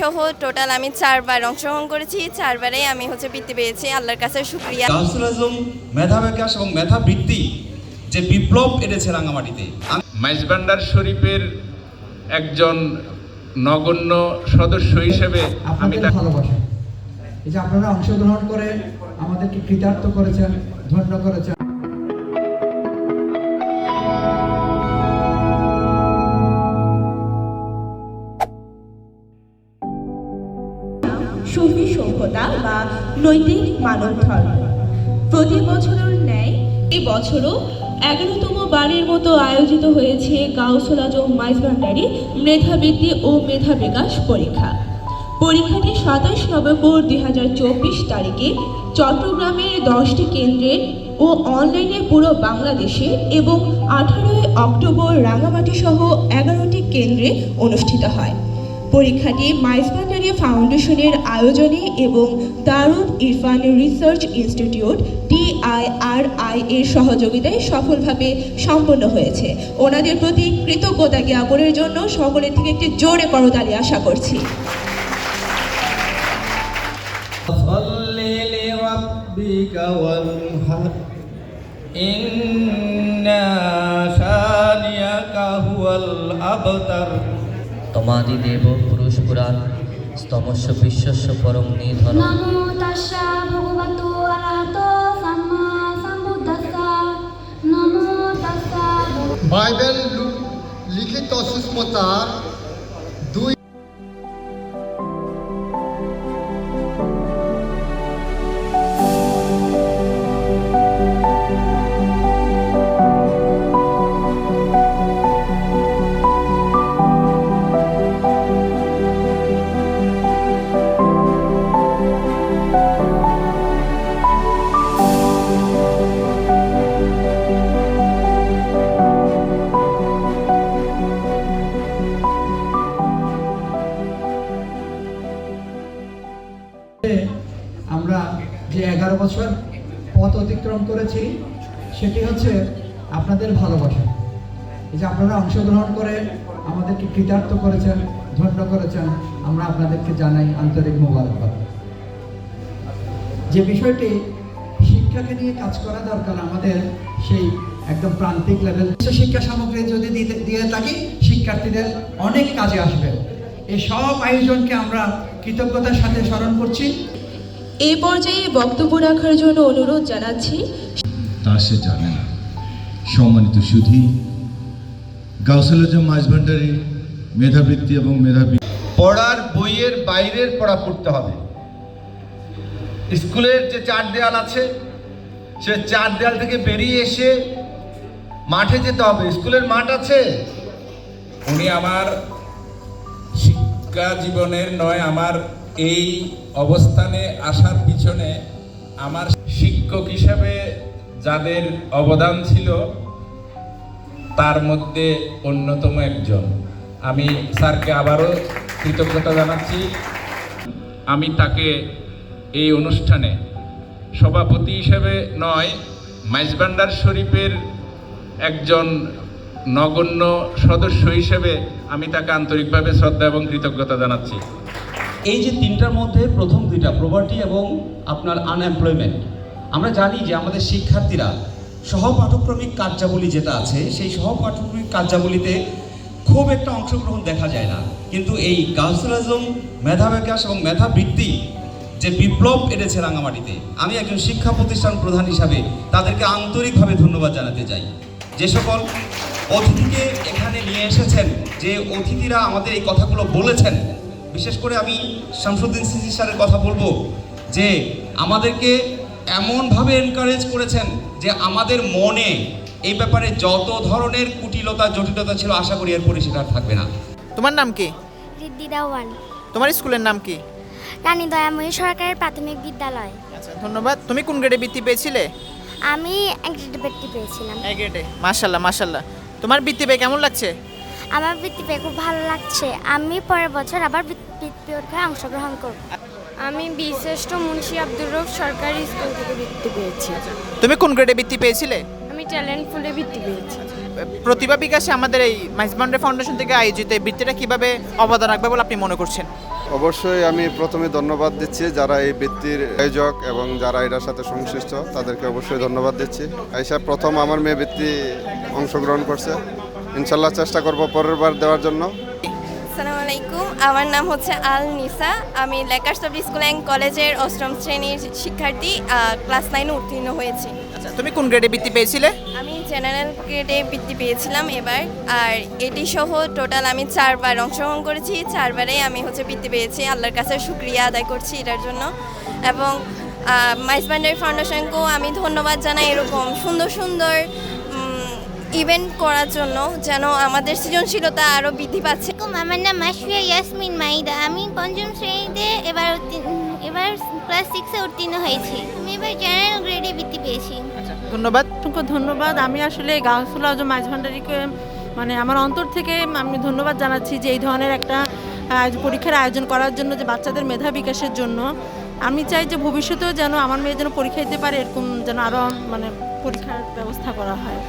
সহ টোটাল আমি চারবার অংশগ্রহণ করেছি। চারবারেই আমি হচ্ছে বৃত্তি পেয়েছি। আল্লাহর কাছে শুক্রিয়া। গাউসুল আজম মেধা বিকাশ এবং মেধা বৃত্তি যে বিপ্লব এনেছে রাঙামাটিতে। আমি মাইজবান্ডার শরীফের একজন নগণ্য সদস্য হিসেবে আমি ভালোবাসা। এই যে আপনারা অংশগ্রহণ করে আমাদেরকে কৃতার্থ করেছেন ধন্য করেছেন। নৈতিক মানব ধর্ম প্রতি বছরের ন্যায় এ বছরও এগারোতম বারের মতো আয়োজিত হয়েছে গাউসুল আজম মাইজভান্ডারি মেধাবৃত্তি ও মেধা বিকাশ পরীক্ষা। পরীক্ষাটি সাতাশ নভেম্বর দুই হাজার চব্বিশ তারিখে চট্টগ্রামের দশটি কেন্দ্রে ও অনলাইনে পুরো বাংলাদেশে এবং আঠারোই অক্টোবর রাঙামাটি সহ এগারোটি কেন্দ্রে অনুষ্ঠিত হয়। পরীক্ষাটি মাইসভান্ডারি ফাউন্ডেশনের আয়োজনে এবং Darul Irfan research institute TIRI এর সহযোগিতায় সফলভাবে সম্পন্ন হয়েছে ওনাদের প্রতি কৃতজ্ঞতা জ্ঞাপনের জন্য সকলের থেকে একটি জোরে করতালি আশা করছি صل لربك وانحر إن شانئك هو الأبتر তমাদি দেব পুরুষ পুরাণ স্তমস্য বিশ্বস্য পরম নিধন বাইবেল লিখিত সুস্মতার পথ অতিক্রম করেছি, সেটি হচ্ছে আপনাদের ভালোবাসা। এই যে আপনারা অংশগ্রহণ করে আমাদেরকে কৃতার্থ করেছেন, ধন্য করেছেন, আমরা আপনাদেরকে জানাই আন্তরিক মোবারকবাদ। যে বিষয়টি শিক্ষাকে নিয়ে কাজ করা দরকার আমাদের, সেই একদম প্রান্তিক লেভেল শিক্ষা সামগ্রী যদি দিয়ে থাকি, শিক্ষার্থীদের অনেক কাজে আসবে। এই সব আয়োজনকে আমরা কৃতজ্ঞতার সাথে স্মরণ করছি। এই পর্যায়ে বক্তব্য রাখার জন্য অনুরোধ জানাচ্ছি। তা সে জানে না। সম্মানিত সুধী গাউসুল আজম মাঝভান্ডারি মেধাবৃত্তি এবং মেধাবী। পড়ার বইয়ের বাইরের পড়া পড়তে হবে। স্কুলের যে চার দেয়াল আছে সে চার দেয়াল থেকে বেরিয়ে এসে মাঠে যেতে হবে। স্কুলের মাঠ আছে। উনি আমার শিক্ষা জীবনের নয় আমার এই অবস্থানে আসার পিছনে আমার শিক্ষক হিসাবে যাদের অবদান ছিল, তার মধ্যে অন্যতম একজন। আমি স্যারকে আবারও কৃতজ্ঞতা জানাচ্ছি। আমি তাকে এই অনুষ্ঠানে সভাপতি হিসেবে নয়, মাইজবান্ডার শরীফের একজন নগণ্য সদস্য হিসেবে আমি তাকে আন্তরিকভাবে শ্রদ্ধা এবং কৃতজ্ঞতা জানাচ্ছি। এই যে তিনটার মধ্যে প্রথম দুইটা প্রপার্টি এবং আপনার আনএমপ্লয়মেন্ট আমরা জানি যে আমাদের শিক্ষার্থীরা সহপাঠক্রমিক কার্যাবলী যেটা আছে, সেই সহপাঠক্রমিক কার্যাবলীতে খুব একটা অংশগ্রহণ দেখা যায় না। কিন্তু এই গাউসুল আজম মেধা বিকাশ এবং মেধাবৃত্তি যে বিপ্লব এনেছে রাঙামাটিতে, আমি একজন শিক্ষা প্রতিষ্ঠান প্রধান হিসাবে তাদেরকে আন্তরিকভাবে ধন্যবাদ জানাতে চাই। যে সকল অতিথিকে এখানে নিয়ে এসেছেন, যে অতিথিরা আমাদের এই কথাগুলো বলেছেন বিশেষ করে আমি শামসুদ্দিন সিসি স্যারের কথা বলব যে আমাদেরকে এমনভাবে এনকারেজ করেছেন যে আমাদের মনে এই ব্যাপারে যত ধরনের কুটিলতা জটিলতা ছিল আশা করি এরপরে সেটা আর থাকবে না। তোমার নাম কি? রিদ্ধি দাওয়ান তোমার স্কুলের নাম কি? রানী দয়াময়ী সরকারের প্রাথমিক বিদ্যালয়। আচ্ছা ধন্যবাদ। তুমি কোন গ্রেডে বৃত্তি পেয়েছিলে? আমি একটি বৃত্তি পেয়েছিলাম। এক গ্রেডে মাশাল্লাহ মাশাল্লাহ তোমার বৃত্তি পেয়ে কেমন লাগছে? আমার বৃত্তি পেয়ে খুব ভালো লাগছে। আমি পরের বছর আবার বৃত্তি পরীক্ষায় অংশগ্রহণ করব। আমি বিশিষ্ট মুন্সি আব্দুর রফ সরকারি স্কুল থেকে বৃত্তি পেয়েছি। তুমি কোন গ্রেডে বৃত্তি পেয়েছিলে? আমি ট্যালেন্ট ফুলে বৃত্তি পেয়েছি। প্রতিভা বিকাশে আমাদের এই মাইজবান্ডে ফাউন্ডেশন থেকে আয়োজিত এই বৃত্তিটা কীভাবে অবদান রাখবে বলে আপনি মনে করছেন? অবশ্যই আমি প্রথমে ধন্যবাদ দিচ্ছি যারা এই বৃত্তির আয়োজক এবং যারা এটার সাথে সংশ্লিষ্ট তাদেরকে অবশ্যই ধন্যবাদ দিচ্ছি। আইসা প্রথম আমার মেয়ে বৃত্তি অংশগ্রহণ করছে। ইনশাল্লাহ চেষ্টা করব পরের বার দেওয়ার জন্য। আসসালামু আলাইকুম আমার নাম হচ্ছে আল নিসা আমি লেকার সাব স্কুল অ্যান্ড কলেজের অষ্টম শ্রেণির শিক্ষার্থী ক্লাস নাইনে উত্তীর্ণ হয়েছি। আচ্ছা তুমি কোন গ্রেডে বৃত্তি পেয়েছিলে? আমি জেনারেল গ্রেডে বৃত্তি পেয়েছিলাম এবার আর এটি সহ টোটাল আমি চারবার অংশগ্রহণ করেছি। চারবারেই আমি হচ্ছে বৃত্তি পেয়েছি। আল্লাহর কাছে শুক্রিয়া আদায় করছি এটার জন্য। এবং মাইস বান্ডারি ফাউন্ডেশনকেও আমি ধন্যবাদ জানাই এরকম সুন্দর সুন্দর ইভেন্ট করার জন্য যেন আমাদের সৃজনশীলতা আরও বৃদ্ধি পাচ্ছে। আমার নাম মাসফিয়া ইয়াসমিন মাইদা আমি পঞ্চম শ্রেণীতে এবার এবার ক্লাস সিক্সে উত্তীর্ণ হয়েছি। আমি এবার জেনারেল গ্রেডে বৃত্তি পেয়েছি। আচ্ছা ধন্যবাদ। ধন্যবাদ। আমি আসলে গাউসুল আজম মাইজ ভান্ডারিকে মানে আমার অন্তর থেকে আমি ধন্যবাদ জানাচ্ছি যে এই ধরনের একটা পরীক্ষার আয়োজন করার জন্য যে বাচ্চাদের মেধা বিকাশের জন্য। আমি চাই যে ভবিষ্যতেও যেন আমার মেয়ে যেন পরীক্ষা দিতে পারে এরকম যেন আরও মানে পরীক্ষার ব্যবস্থা করা হয়।